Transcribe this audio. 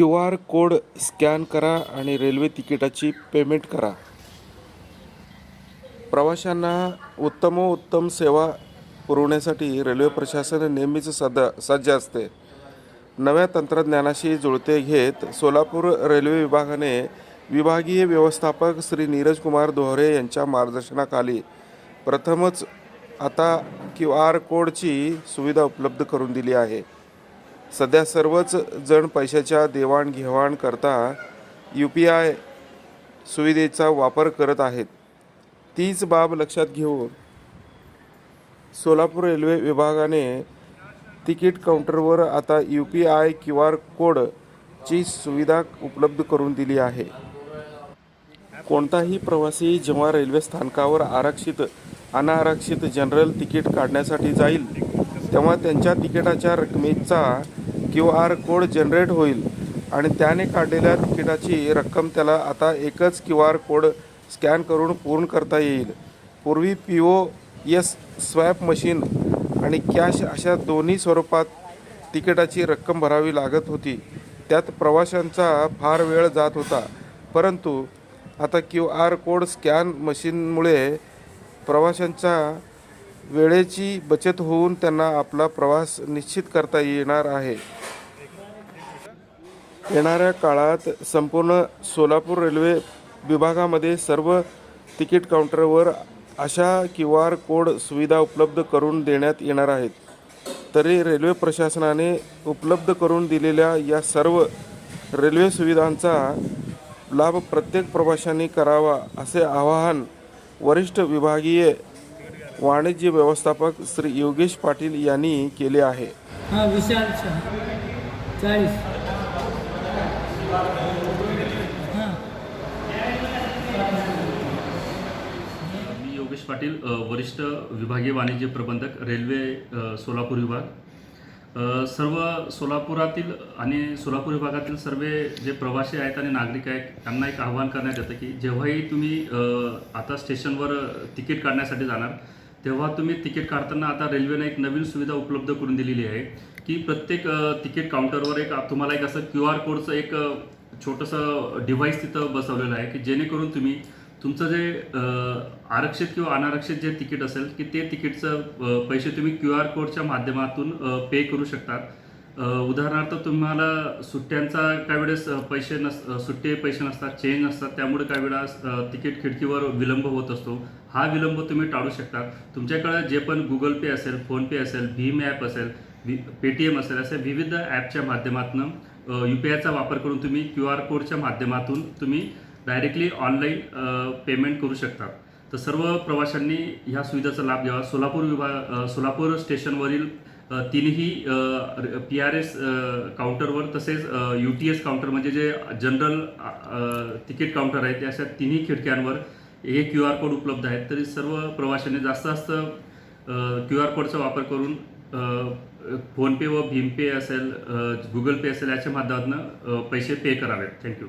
Q R code scan करा आणि railway तिकिटाची पेमेंट करा. प्रवाशांना उत्तमोत्तम सेवा पुरवण्यासाठी रेल्वे प्रशासन नेहमीच सद सज्ज असते. नव्या तंत्रज्ञानाशी जुळते घेत सोलापूर रेल्वे विभागाने विभागीय व्यवस्थापक श्री नीरज कुमार दोहरे यांच्या मार्गदर्शनाखाली प्रथमच आता क्यू आर कोडची सुविधा उपलब्ध करून दिली आहे. सध्या सर्वच जण पैशाच्या देवाणघेवाण करता यू पी आय सुविधेचा वापर करत आहेत. तीच बाब लक्षात घेऊन सोलापूर रेल्वे विभागाने तिकीट काउंटरवर आता U P I Q R कोडची सुविधा उपलब्ध करून दिली आहे. कोणताही प्रवासी जेव्हा रेल्वे स्थानकावर आरक्षित अनारक्षित जनरल तिकीट काढण्यासाठी जाईल तेव्हा त्यांच्या तिकिटाच्या रकमेचा क्यू आर कोड जनरेट होईल आणि त्याने काढलेल्या तिकिटाची रक्कम त्याला आता एकच क्यू आर कोड स्कॅन करून पूर्ण करता येईल. पूर्वी P O S swap machine आणि कॅश अशा दोन्ही स्वरूपात तिकिटाची रक्कम भरावी लागत होती. त्यात प्रवाशांचा फार वेळ जात होता. परंतु आता क्यू आर कोड स्कॅन मशीनमुळे प्रवाशांचा वेळेची बचत होऊन त्यांना आपला प्रवास निश्चित करता येणार आहे. येणाऱ्या काळात संपूर्ण सोलापूर रेल्वे विभागामध्ये सर्व तिकीट काउंटरवर अशा क्यू आर कोड सुविधा उपलब्ध करून देण्यात येणार आहेत. तरी रेल्वे प्रशासनाने उपलब्ध करून दिलेल्या या सर्व रेल्वे सुविधांचा लाभ प्रत्येक प्रवाशांनी करावा असे आवाहन वरिष्ठ विभागीय वाणिज्य व्यवस्थापक श्री योगेश पाटील यांनी केले आहे. हां विशाल शहा. चाळीस. हां. मी योगेश पाटील वरिष्ठ विभागीय वाणिज्य प्रबंधक रेल्वे सोलापूर विभाग. सर्व सोलापुरातील आणि सोलापूर विभागातील सर्व जे प्रवासी आहेत आणि नागरिक आहेत त्यांना एक आव्हान करण्यात येतं की जेव्हाही तुम्ही आता स्टेशनवर तिकीट काढण्यासाठी जाणार तेव्हा तुम्ही तिकीट काढताना आता रेल्वेने एक नवीन सुविधा उपलब्ध करून दिलेली आहे की प्रत्येक तिकीट काउंटरवर एक तुम्हाला एक असं क्यू आर कोडचं एक छोटंसं डिव्हाइस तिथं बसवलेलं आहे की जेणेकरून तुम्ही तुमचं जे आरक्षित किंवा अनारक्षित जे तिकीट असेल की ते तिकीटचं पैसे तुम्ही क्यू आर कोडच्या माध्यमातून पे करू शकतात. उदाहरणार्थ तुम्हाला सुट्ट्यांचा काही वेळेस पैसे नस सुट्टे पैसे नसतात चेंज नसतात त्यामुळे काही वेळेस तिकीट खिडकीवर विलंब होत असतो. हा विलंब तुम्ही टाळू शकता. तुमच्याकडे जे पण गुगल पे असेल फोनपे असेल भीम ॲप असेल पेटीएम असेल असे विविध ॲपच्या माध्यमातून यू पी आयचा वापर करून तुम्ही क्यू आर कोडच्या माध्यमातून तुम्ही डायरेक्टली ऑनलाईन पेमेंट करू शकता. तर सर्व प्रवाशांनी ह्या सुविधेचा लाभ घ्यावा. सोलापूर विभाग सोलापूर स्टेशनवरील तिन्ही पी आर एस काउंटरवर तसेच यू टी एस काउंटर म्हणजे जे जनरल तिकीट काउंटर आहे ते अशा तिन्ही खिडक्यांवर हे क्यू आर कोड उपलब्ध आहेत. तरी सर्व प्रवाशांनी जास्त जास्त क्यू आर कोडचा वापर करून फोनपे व भीमपे असेल गुगल पे असेल याच्या माध्यमातून पैसे पे करावेत. थँक्यू